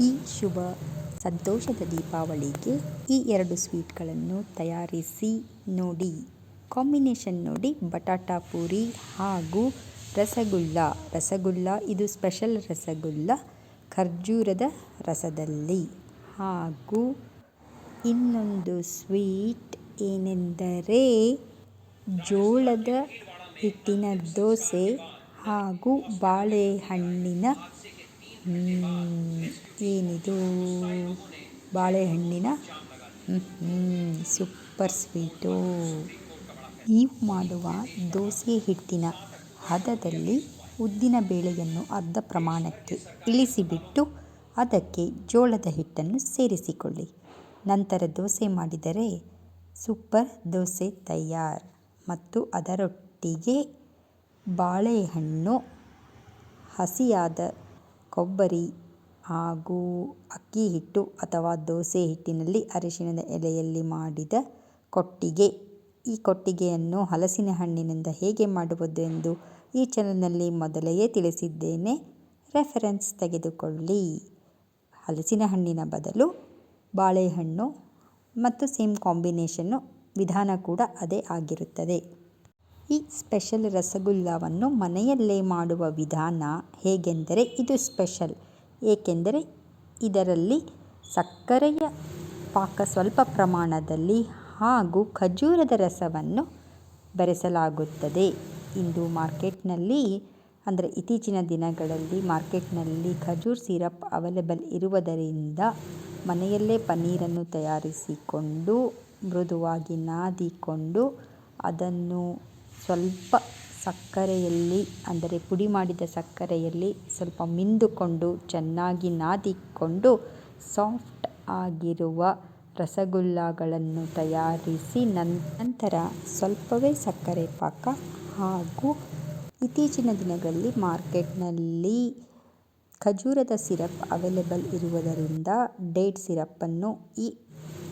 ಈ ಶುಭ ಸಂತೋಷದ ದೀಪಾವಳಿಗೆ ಈ ಎರಡು ಸ್ವೀಟ್ಗಳನ್ನು ತಯಾರಿಸಿ ನೋಡಿ. ಕಾಂಬಿನೇಷನ್ ನೋಡಿ, ಬಟಾಟಾ ಪೂರಿ ಹಾಗೂ ರಸಗುಲ್ಲ ರಸಗುಲ್ಲ ಇದು ಸ್ಪೆಷಲ್ ರಸಗುಲ್ಲ ಖರ್ಜೂರದ ರಸದಲ್ಲಿ. ಹಾಗೂ ಇನ್ನೊಂದು ಸ್ವೀಟ್ ಏನೆಂದರೆ ಜೋಳದ ಹಿಟ್ಟಿನ ದೋಸೆ ಹಾಗೂ ಬಾಳೆಹಣ್ಣಿನ ಏನಿದು? ಬಾಳೆಹಣ್ಣಿನ? ಸೂಪರ್ ಸ್ವೀಟು ನೀವು ಮಾಡುವ ದೋಸೆ ಹಿಟ್ಟಿನ ಹದದಲ್ಲಿ ಉದ್ದಿನ ಬೇಳೆಯನ್ನು ಅರ್ಧ ಪ್ರಮಾಣಕ್ಕೆ ಇಳಿಸಿಬಿಟ್ಟು ಅದಕ್ಕೆ ಜೋಳದ ಹಿಟ್ಟನ್ನು ಸೇರಿಸಿಕೊಳ್ಳಿ. ನಂತರ ದೋಸೆ ಮಾಡಿದರೆ ಸೂಪರ್ ದೋಸೆ ತಯಾರು. ಮತ್ತು ಅದರೊಟ್ಟಿಗೆ ಬಾಳೆಹಣ್ಣು ಹಸಿಯಾದ ಕೊಬ್ಬರಿ ಹಾಗೂ ಅಕ್ಕಿ ಹಿಟ್ಟು ಅಥವಾ ದೋಸೆ ಹಿಟ್ಟಿನಲ್ಲಿ ಅರಿಶಿಣದ ಎಲೆಯಲ್ಲಿ ಮಾಡಿದ ಕೊಟ್ಟಿಗೆ. ಈ ಕೊಟ್ಟಿಗೆಯನ್ನು ಹಲಸಿನ ಹಣ್ಣಿನಿಂದ ಹೇಗೆ ಮಾಡುವುದು ಎಂದು ಈ ಚಾನಲ್ನಲ್ಲಿ ಮೊದಲೆಯೇ ತಿಳಿಸಿದ್ದೇನೆ. ರೆಫರೆನ್ಸ್ ತೆಗೆದುಕೊಳ್ಳಿ. ಹಲಸಿನ ಹಣ್ಣಿನ ಬದಲು ಬಾಳೆಹಣ್ಣು ಮತ್ತು ಸೇಮ್ ಕಾಂಬಿನೇಷನ್ನು ವಿಧಾನ ಕೂಡ ಅದೇ ಆಗಿರುತ್ತದೆ. ಈ ಸ್ಪೆಷಲ್ ರಸಗುಲ್ಲವನ್ನು ಮನೆಯಲ್ಲೇ ಮಾಡುವ ವಿಧಾನ ಹೇಗೆಂದರೆ ಇದು ಸ್ಪೆಷಲ್. ಏಕೆಂದರೆ ಇದರಲ್ಲಿ ಸಕ್ಕರೆಯ ಪಾಕ ಸ್ವಲ್ಪ ಪ್ರಮಾಣದಲ್ಲಿ ಹಾಗೂ ಖಜೂರದ ರಸವನ್ನು ಬೆರೆಸಲಾಗುತ್ತದೆ. ಇಂದು ಮಾರ್ಕೆಟ್ನಲ್ಲಿ, ಅಂದರೆ ಇತ್ತೀಚಿನ ದಿನಗಳಲ್ಲಿ ಮಾರ್ಕೆಟ್ನಲ್ಲಿ ಖಜೂರ್ ಸಿರಪ್ ಅವೈಲೇಬಲ್ ಇರುವುದರಿಂದ ಮನೆಯಲ್ಲೇ ಪನ್ನೀರನ್ನು ತಯಾರಿಸಿಕೊಂಡು, ಮೃದುವಾಗಿ ನಾದಿಕೊಂಡು ಅದನ್ನು ಸ್ವಲ್ಪ ಸಕ್ಕರೆಯಲ್ಲಿ, ಅಂದರೆ ಪುಡಿ ಮಾಡಿದ ಸಕ್ಕರೆಯಲ್ಲಿ ಸ್ವಲ್ಪ ಮಿಂದುಕೊಂಡು ಚೆನ್ನಾಗಿ ನಾದಿಕೊಂಡು ಸಾಫ್ಟ್ ಆಗಿರುವ ರಸಗುಲ್ಲಗಳನ್ನು ತಯಾರಿಸಿ ನಂತರ ಸ್ವಲ್ಪವೇ ಸಕ್ಕರೆ ಪಾಕ ಹಾಗೂ ಇತ್ತೀಚಿನ ದಿನಗಳಲ್ಲಿ ಮಾರ್ಕೆಟ್ನಲ್ಲಿ ಖಜೂರದ ಸಿರಪ್ ಅವೈಲೇಬಲ್ ಇರುವುದರಿಂದ ಡೇಟ್ ಸಿರಪ್ಪನ್ನು ಈ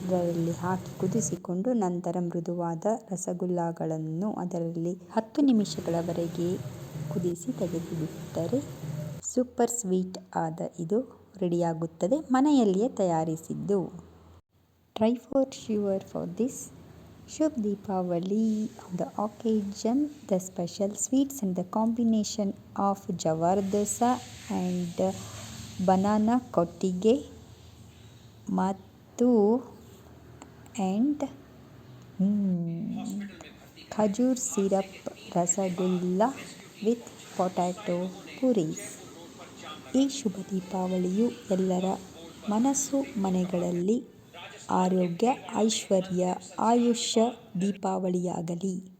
ಇದರಲ್ಲಿ ಹಾಕಿ ಕುದಿಸಿಕೊಂಡು ನಂತರ ಮೃದುವಾದ ರಸಗುಲ್ಲಗಳನ್ನು ಅದರಲ್ಲಿ ಹತ್ತು ನಿಮಿಷಗಳವರೆಗೆ ಕುದಿಸಿ ತೆಗೆದುಬಿಟ್ಟರೆ ಸೂಪರ್ ಸ್ವೀಟ್ ಆದ ಇದು ರೆಡಿಯಾಗುತ್ತದೆ. ಮನೆಯಲ್ಲಿಯೇ ತಯಾರಿಸಿದ್ದು. Try for sure for this Shubh Deepavali the occasion the special sweets and the combination of jowar dosa and banana kottige ಮತ್ತು and khajur syrup rasgulla with potato puris ಈ ಶುಭ ದೀಪಾವಳಿಯು ಎಲ್ಲರ ಮನಸ್ಸು ಮನೆಗಳಲ್ಲಿ ಆರೋಗ್ಯ, ಐಶ್ವರ್ಯ, ಆಯುಷ್ಯ ದೀಪಾವಳಿಯಾಗಲಿ.